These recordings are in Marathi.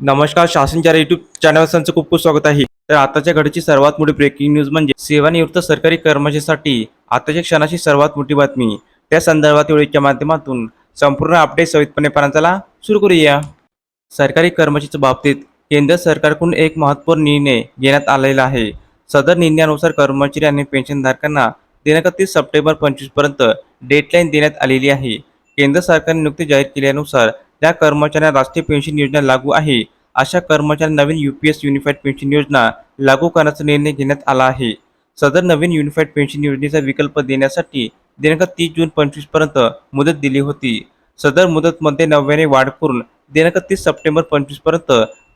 नमस्कार शासनच्या युट्यूब चॅनल संचं खूप खूप स्वागत आहे. तर आताच्या घडीची सर्वात मोठी ब्रेकिंग न्यूज म्हणजे सेवानिवृत्त सरकारी कर्मचाऱ्यांसाठी आताच्या क्षणाची सर्वात मोठी बातमी. त्या संदर्भात वेळेच्या माध्यमातून संपूर्ण अपडेट सवितपणे पाहण्याला सुरू करूया. सरकारी कर्मचाऱ्याच्या बाबतीत केंद्र सरकारकडून एक महत्त्वपूर्ण निर्णय घेण्यात आलेला आहे. सदर निर्णयानुसार कर्मचारी आणि पेन्शनधारकांना दिनांक तीस सप्टेंबर पंचवीसपर्यंत डेडलाईन देण्यात आलेली आहे. केंद्र सरकारने नुकते जाहीर केल्यानुसार त्या कर्मचाऱ्यांना राष्ट्रीय पेन्शन योजना लागू आहे अशा कर्मचाऱ्यांना नवीन U P S unified pension योजना लागू करण्याचा निर्णय घेण्यात आला आहे. सदर नवीन युनिफाईड पेन्शन योजनेचा विकल्प देण्यासाठी दिनांक तीस जून पंचवीसपर्यंत मुदत दिली होती. सदर मुदतमध्ये नव्याने वाढ करून दिनांक तीस सप्टेंबर पंचवीसपर्यंत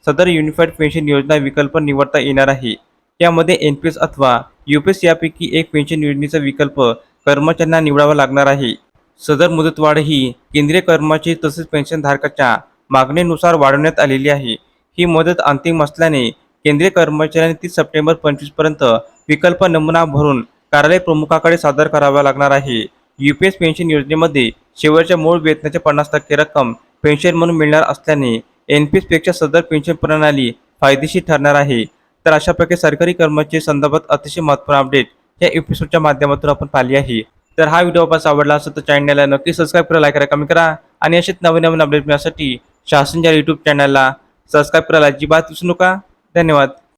सदर युनिफाईड पेन्शन योजना विकल्प निवडता येणार आहे. यामध्ये एन पी एस अथवा यू पी एस यापैकी एक पेन्शन योजनेचा विकल्प कर्मचाऱ्यांना निवडावा लागणार आहे. सदर मुदतवाढ ही केंद्रीय कर्मचारी तसेच पेन्शनधारकाच्या मागणीनुसार वाढवण्यात आलेली आहे. ही मुदत अंतिम असल्याने केंद्रीय कर्मचाऱ्यांनी तीस सप्टेंबर पंचवीसपर्यंत विकल्प नमुना भरून कार्यालय प्रमुखाकडे सादर करावा लागणार आहे. यू पी एस पेन्शन योजनेमध्ये शेवटच्या मूळ वेतनाच्या पन्नास टक्के रक्कम पेन्शन म्हणून मिळणार असल्याने एन पी एसपेक्षा सदर पेन्शन प्रणाली फायदेशीर ठरणार आहे. तर अशा प्रकारे सरकारी कर्मचारी संदर्भात अतिशय महत्त्वपूर्ण अपडेट या एपिसोडच्या माध्यमातून आपण पाहिली आहे. तर हा व्हिडिओ पास आवडला असेल तर चॅनलला नक्की सबस्क्राईब करा लाईक करा कमेंट करा. आणि असेच नवीन नवीन अपडेट मिळण्यासाठी शासनच्या यूट्यूब चॅनलला सबस्क्राईब करायला अजिबात विसरू नका. धन्यवाद.